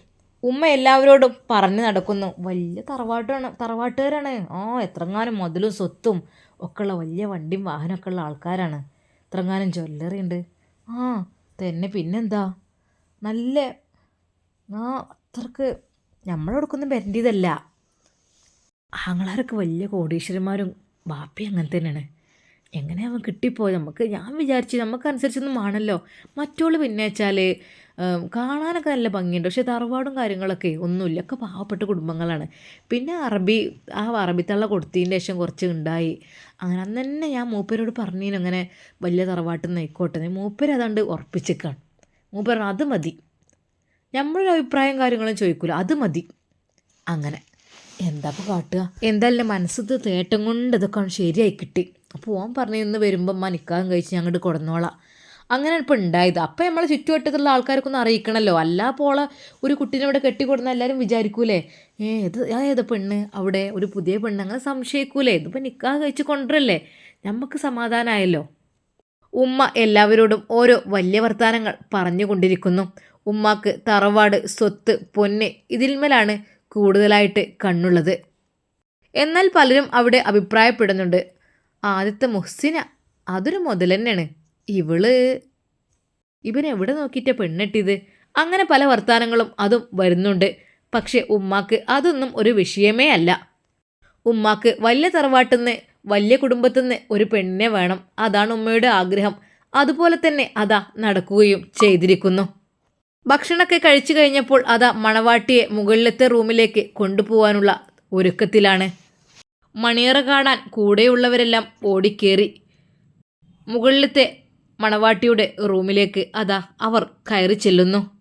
ഉമ്മ എല്ലാവരോടും പറഞ്ഞു നടക്കുന്നു. വലിയ തറവാട്ടാണ് തറവാട്ടുകാരാണ്. ആ എത്രങ്ങാനും മുതലും സ്വത്തും ഒക്കെയുള്ള വലിയ വണ്ടിയും വാഹനമൊക്കെ ഉള്ള ആൾക്കാരാണ്. എത്രങ്ങാനും ജ്വല്ലറി ഉണ്ട്. ആ തന്നെ പിന്നെന്താ? നല്ല ആ അത്രയ്ക്ക് നമ്മളോടൊക്കൊന്നും വരേണ്ടതല്ല ആങ്ങളാരൊക്കെ വലിയ കോടീശ്വരന്മാരും ബാപ്പി അങ്ങനെ തന്നെയാണ്. എങ്ങനെ അവൻ കിട്ടിപ്പോയി? നമുക്ക് ഞാൻ വിചാരിച്ചു നമുക്കനുസരിച്ചൊന്നും ആണല്ലോ മറ്റുള്ള പിന്നെ വെച്ചാൽ കാണാനൊക്കെ നല്ല ഭംഗിയുണ്ട്. പക്ഷേ തറവാടും കാര്യങ്ങളൊക്കെ ഒന്നുമില്ല. ഒക്കെ പാവപ്പെട്ട കുടുംബങ്ങളാണ്. പിന്നെ അറബി ആ അറബിത്തള്ള കൊടുത്തതിന്റെ ശേഷം കുറച്ച് ഉണ്ടായി. അങ്ങനെ അന്ന് തന്നെ ഞാൻ മൂപ്പരോട് പറഞ്ഞിന് അങ്ങനെ വലിയ തറവാട്ടിൽ നിന്ന് ആയിക്കോട്ടെ മൂപ്പര് അതാണ്ട് ഉറപ്പിച്ചേക്കാണ്. മൂപ്പർ പറഞ്ഞു, അത് മതി. നമ്മളൊരു അഭിപ്രായം കാര്യങ്ങളും ചോദിക്കൂല. അത് മതി. അങ്ങനെ. എന്താ ഇപ്പോൾ കാട്ടുക? എന്തായാലും മനസ്സത്ത് തേട്ടം കൊണ്ട് ഇതൊക്കെ ശരിയായി കിട്ടി. അപ്പോൾ ഓൻ പറഞ്ഞു ഇന്ന് വരുമ്പം നിൽക്കാൻ കഴിച്ച് ഞങ്ങോട്ട് കൊടുന്നോളാം. അങ്ങനെ ഇപ്പോൾ ഉണ്ടായത് അപ്പം നമ്മളെ ചുറ്റുവട്ടത്തുള്ള ആൾക്കാർക്കൊന്ന് അറിയിക്കണമല്ലോ അല്ലാ പോളെ ഒരു കുട്ടീനെ ഇവിടെ കെട്ടിക്കൊടുന്ന എല്ലാവരും വിചാരിക്കൂലേ? ഏ ഇത് ഏത് പെണ്ണ്? അവിടെ ഒരു പുതിയ പെണ്ണ്. അങ്ങനെ സംശയിക്കൂലേ? ഇതിപ്പോൾ നിൽക്കാൻ കഴിച്ച് കൊണ്ടുവരല്ലേ നമുക്ക് സമാധാനമായല്ലോ ഉമ്മ എല്ലാവരോടും ഓരോ വലിയ വർത്തമാനങ്ങൾ പറഞ്ഞുകൊണ്ടിരിക്കുന്നു. ഉമ്മാക്ക് തറവാട് സ്വത്ത് പൊന്ന് ഇതിന്മേലാണ് കൂടുതലായിട്ട് കണ്ണുള്ളത്. എന്നാൽ പലരും അവിടെ അഭിപ്രായപ്പെടുന്നുണ്ട്. ആദ്യത്തെ മുഹ്സിന അതൊരു മുതൽ തന്നെയാണ്. ഇവൾ ഇവനെവിടെ നോക്കിയിട്ട പെണ്ണെട്ടിയത്? അങ്ങനെ പല വർത്തമാനങ്ങളും അതും വരുന്നുണ്ട്. പക്ഷെ ഉമ്മാക്ക് അതൊന്നും ഒരു വിഷയമേ അല്ല. ഉമ്മാക്ക് വലിയ തറവാട്ടിന്ന് വലിയ കുടുംബത്തിന്ന് ഒരു പെണ്ണിനെ വേണം. അതാണ് ഉമ്മയുടെ ആഗ്രഹം. അതുപോലെ തന്നെ അതാ നടക്കുകയും ചെയ്തിരിക്കുന്നു. ഭക്ഷണമൊക്കെ കഴിച്ചു കഴിഞ്ഞപ്പോൾ അതാ മണവാട്ടിയെ മുകളിലത്തെ റൂമിലേക്ക് കൊണ്ടുപോകാനുള്ള ഒരുക്കത്തിലാണ്. മണിയറ കാണാൻ കൂടെയുള്ളവരെല്ലാം ഓടിക്കേറി. മുകളിലത്തെ മണവാട്ടിയുടെ റൂമിലേക്ക് അതാ അവർ കയറി ചെല്ലുന്നു.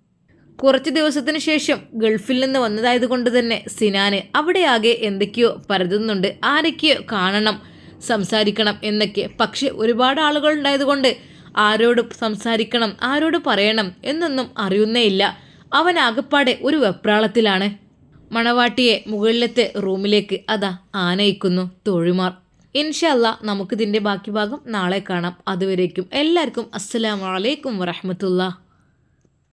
കുറച്ച് ദിവസത്തിന് ശേഷം ഗൾഫിൽ നിന്ന് വന്നതായതുകൊണ്ട് തന്നെ സിനാന് അവിടെയാകെ എന്തൊക്കെയോ പരതുന്നുണ്ട്. ആരൊക്കെയോ കാണണം സംസാരിക്കണം എന്നൊക്കെ. പക്ഷെ ഒരുപാട് ആളുകൾ ഉണ്ടായതുകൊണ്ട് ആരോട് സംസാരിക്കണം ആരോട് പറയണം എന്നൊന്നും അറിയുന്നേ ഇല്ല. അവൻ ആകപ്പാടെ ഒരു വെപ്രാളത്തിലാണ്. മണവാട്ടിയെ മുകളിലത്തെ റൂമിലേക്ക് അതാ ആനയിക്കുന്നു തോഴിമാർ. ഇൻഷല്ല നമുക്കിതിന്റെ ബാക്കി ഭാഗം നാളെ കാണാം. അതുവരേക്കും എല്ലാവർക്കും അസ്സലാമലൈക്കും വറഹമത്തുള്ള.